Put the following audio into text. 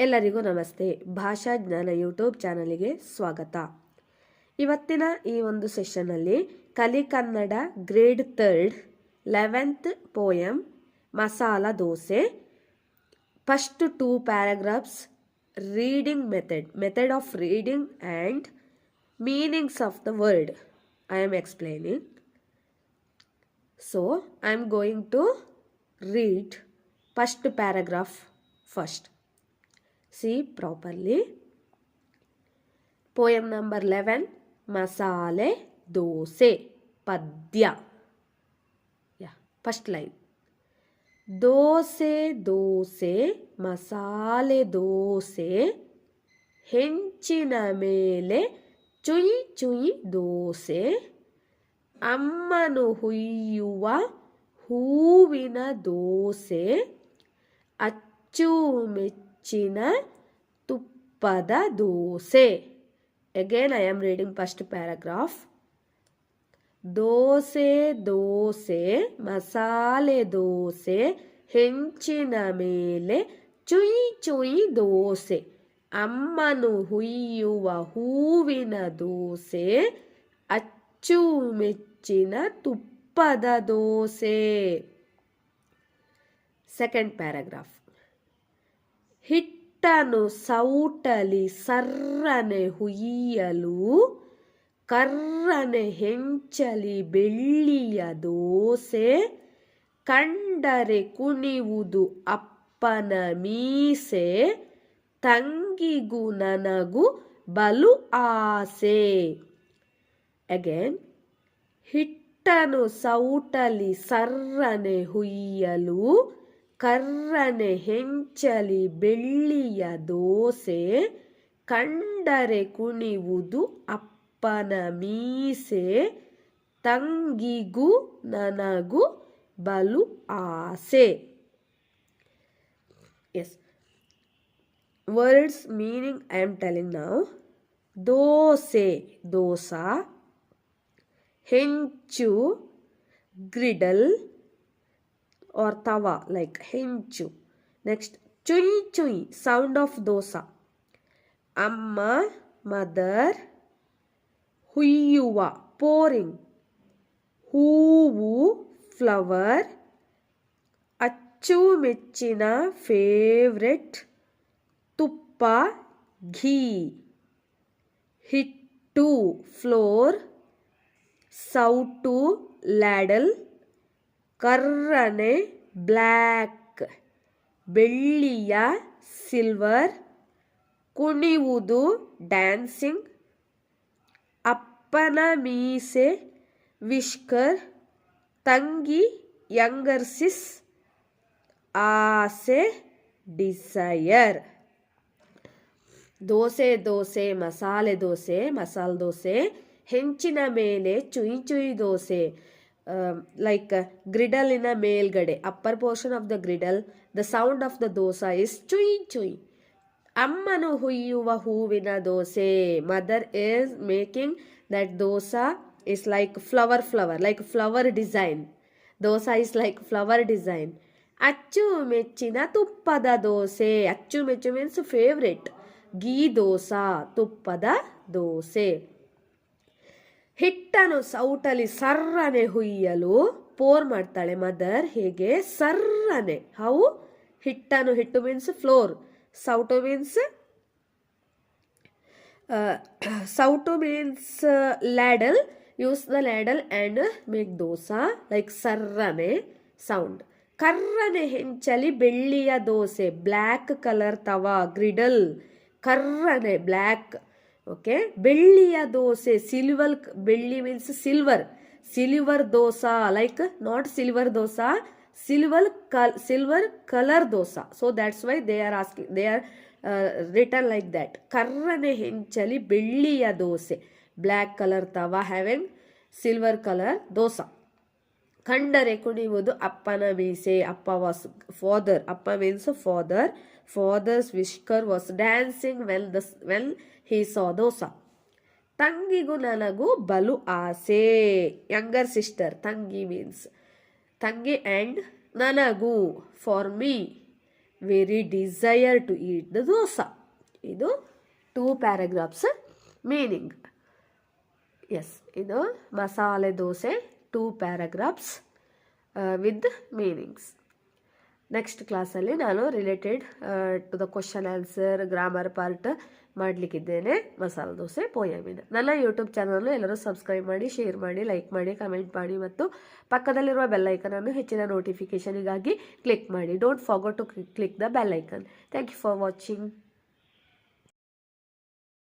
ಎಲ್ಲರಿಗೂ ನಮಸ್ತೆ. ಭಾಷಾ ಜ್ಞಾನ ಯೂಟ್ಯೂಬ್ ಚಾನಲಿಗೆ ಸ್ವಾಗತ. ಇವತ್ತಿನ ಈ ಒಂದು ಸೆಷನ್ನಲ್ಲಿ Kali Kannada grade third eleventh poem masala dosa, first two paragraphs, reading method method of reading and meanings of the word I am explaining. So, I am going to read first paragraph first. See properly. Poem number 11 Masale Dose Padya. Yeah, first line. Dosa dosa masala dosa ಹೆಂಚಿನ ಮೇಲೆ ಚುಯಿ ಚುಯಿ ದೋಸೆ ಅಮ್ಮನು ಹುಯ್ಯುವ ಹೂವಿನ ದೋಸೆ ಅಚ್ಚುಮೆಚ್ಚಿನ ತುಪ್ಪದ dosa again I am reading first paragraph dosa dosa masala dosa ಹೆಂಚಿನ ಮೇಲೆ ಚುಯಿ ಚುಯಿ ದೋಸೆ ಅಮ್ಮನು ಹುಯ್ಯುವ ಹೂವಿನ ದೋಸೆ ಅಚ್ಚುಮೆಚ್ಚಿನ ತುಪ್ಪದ ದೋಸೆ ಸೆಕೆಂಡ್ ಪ್ಯಾರಾಗ್ರಾಫ್ ಹಿಟ್ಟನು ಸೌಟಲಿ ಸರ್ರನೆ ಹುಯ್ಯಲು, ಕರ್ರನೆ ಹೆಂಚಲಿ ಬೆಳ್ಳಿಯ ದೋಸೆ, ಕಂಡರೆ ಕುಣಿವುದು ಅಪ್ಪನ ಮೀಸೆ, ತಂಗಿಗೂ ನನಗೂ ಬಲು ಆಸೆ. ಅಗೇನ್ ಹಿಟ್ಟನು ಸೌಟಲಿ ಸರ್ರನೆ ಹುಯ್ಯಲು ಕರ್ರನೆ ಹೆಂಚಲಿ ಬೆಳ್ಳಿಯ ದೋಸೆ, ಕಂಡರೆ ಕುಣಿವುದು ಅಪ್ಪನ ಮೀಸೆ, ತಂಗಿಗೂ ನನಗೂ ಬಲು ಆಸೆ. Yes words meaning I am telling ನಾವು ದೋಸೆ, ದೋಸಾ. ಹೆಂಚು, griddle. or tawa like henchu next ಚುಯ್ ಚುಯ್ sound of dosa ಅಮ್ಮ ಮದರ್ ಹುಯ್ಯುವ ಪೋರಿಂಗ್ ಹೂವು ಫ್ಲವರ್ ಅಚ್ಚುಮೆಚ್ಚಿನ ಫೇವ್ರೆಟ್ ತುಪ್ಪ ಘೀ ಹಿಟ್ಟು ಫ್ಲೋರ್ ಸೌಟು ಲ್ಯಾಡಲ್ ಕರ್ರನೆ ಬ್ಲ್ಯಾಕ್ ಬೆಳ್ಳಿಯ ಸಿಲ್ವರ್ ಕುಣಿಯುವುದು ಡ್ಯಾನ್ಸಿಂಗ್ ಅಪ್ಪನ ಮೀಸೆ ವಿಷ್ಕರ್ ತಂಗಿ ಯಂಗರ್ಸಿಸ್ ಆಸೆ ಡಿಸೈಯರ್ ದೋಸೆ ದೋಸೆ ಮಸಾಲೆ ದೋಸೆ ಮಸಾಲೆ ದೋಸೆ ಹೆಂಚಿನ ಮೇಲೆ ಚುಯಿ ಚುಯಿ ದೋಸೆ ಲೈಕ್ ಗ್ರಿಡಲಿನ ಮೇಲ್ಗಡೆ upper portion of the griddle the sound of the dosa is ಚುಯಿ ಚುಯಿ ಅಮ್ಮನು ಹುಯ್ಯುವ ಹೂವಿನ dosa mother is making that dosa is like flower flower like flower design dosa is like flower design ಅಚ್ಚು ಮೆಚ್ಚಿನ ತುಪ್ಪದ ದೋಸೆ ಅಚ್ಚು ಮೆಚ್ಚು ಮೀನ್ಸ್ ಫೇವ್ರೆಟ್ ಗೀ ದೋಸಾ ತುಪ್ಪದ ದೋಸೆ ಹಿಟ್ಟನು ಸೌಟಲ್ಲಿ ಸರ್ರನೆ ಹುಯ್ಯಲು ಪೋರ್ ಮಾಡ್ತಾಳೆ ಮದರ್. ಹೇಗೆ? ಸರ್ರನೆ. ಹೌ? ಹಿಟ್ಟನ್ನು ಹಿಟ್ಟು ಮೀನ್ಸ್ ಫ್ಲೋರ್ ಸೌಟು ಮೀನ್ಸ್ ಸೌಟು means ladle use the ladle and make dosa. Like ಸರ್ರನೆ sound ಕರ್ರನೆ ಹೆಂಚಲಿ ಬೆಳ್ಳಿಯ dosa. Black colour tawa griddle ಕರ್ರನೆ black okay ಬೆಳ್ಳಿಯ ದೋಸೆ ಸಿಲ್ವರ್ ಬೆಳ್ಳಿ means silver silver dosa like not silver dosa silver ಕಲ್ silver colour dosa so that's why they are asking they are return like that ಕರ್ರನೆ ಹೆಂಚಲಿ ಬೆಳ್ಳಿಯ dosa black colour tawa having silver colour dosa ಕಂಡರೆ ಕುಣಿಯುವುದು ಅಪ್ಪನ ಮೀಸೆ, ಅಪ್ಪ was father, ಅಪ್ಪ means father, father's whisker was dancing well the well he saw dosa. ತಂಗಿಗೂ ನನಗೂ ಬಲು ಆಸೆ. ಯಂಗರ್ ಸಿಸ್ಟರ್, ತಂಗಿ ಮೀನ್ಸ್, ತಂಗಿ ಆ್ಯಂಡ್ ನನಗೂ for me, very desire to eat the dosa. ಇದು ಟೂ ಪ್ಯಾರಾಗ್ರಾಫ್ಸ್ ಮೀನಿಂಗ್. ಎಸ್, ಇದು masala dosa. Two paragraphs with meanings next ಕ್ಲಾಸಲ್ಲಿ ನಾನು related to the question answer grammar part ಮಾಡಲಿಕ್ಕಿದ್ದೇನೆ. Masala dosa ಪೋಯಮಿನ. ನನ್ನ ಯೂಟ್ಯೂಬ್ ಚಾನಲ್ನು ಎಲ್ಲರೂ subscribe ಮಾಡಿ ಶೇರ್ ಮಾಡಿ ಲೈಕ್ ಮಾಡಿ ಕಮೆಂಟ್ ಮಾಡಿ ಮತ್ತು ಪಕ್ಕದಲ್ಲಿರುವ ಬೆಲ್ ಅನ್ನು ಹೆಚ್ಚಿನ ನೋಟಿಫಿಕೇಷನಿಗಾಗಿ ಕ್ಲಿಕ್ ಮಾಡಿ. Don't forget to click the bell icon thank you for watching